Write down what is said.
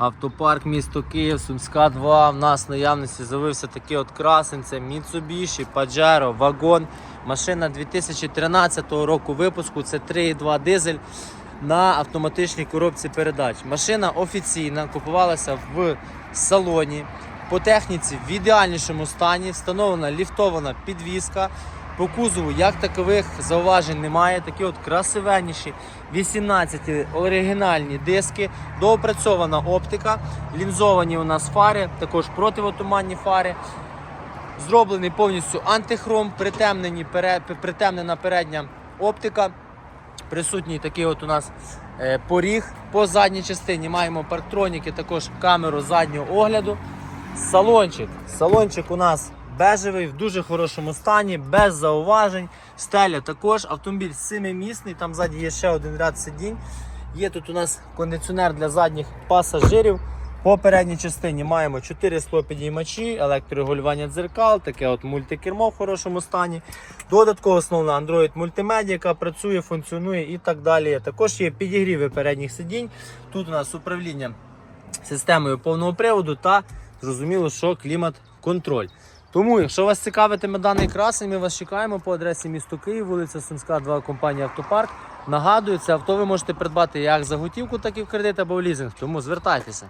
Автопарк місто Київ, Сумська 2. В нас в наявності з'явився такий от красень. Це Mitsubishi, Pajero, вагон. Машина 2013 року випуску. Це 3,2 дизель на автоматичній коробці передач. Машина офіційна, купувалася в салоні. По техніці в ідеальнішому стані. Встановлена ліфтована підвізка. По кузову як такових зауважень немає. Такі от красивенніші 18 оригінальні диски, доопрацьована оптика, лінзовані у нас фари, також противотуманні фари. Зроблений повністю антихром, притемнені, пере- притемнена передня оптика. Присутній такий от у нас е, поріг. По задній частині маємо парктроніки, також камеру заднього огляду. Салончик. Салончик у нас бежевий, в дуже хорошому стані, без зауважень. Стеля також. Автомобіль семимісний, там ззаді є ще один ряд сидінь. Є тут у нас кондиціонер для задніх пасажирів. По передній частині маємо 4 склопідіймачі, електрорегулювання дзеркал, таке от мультикермо в хорошому стані. Додатково основна Android мультимедіа, яка працює, функціонує і так далі. Також є підігріви передніх сидінь. Тут у нас управління системою повного приводу та зрозуміло, що клімат-контроль. Тому, якщо вас цікавитиме даний красень, ми вас чекаємо по адресі місто Київ, вулиця Сумська, 2, компанія Автопарк. Нагадую, це авто ви можете придбати як за готівку, так і в кредит або в лізинг. Тому звертайтеся.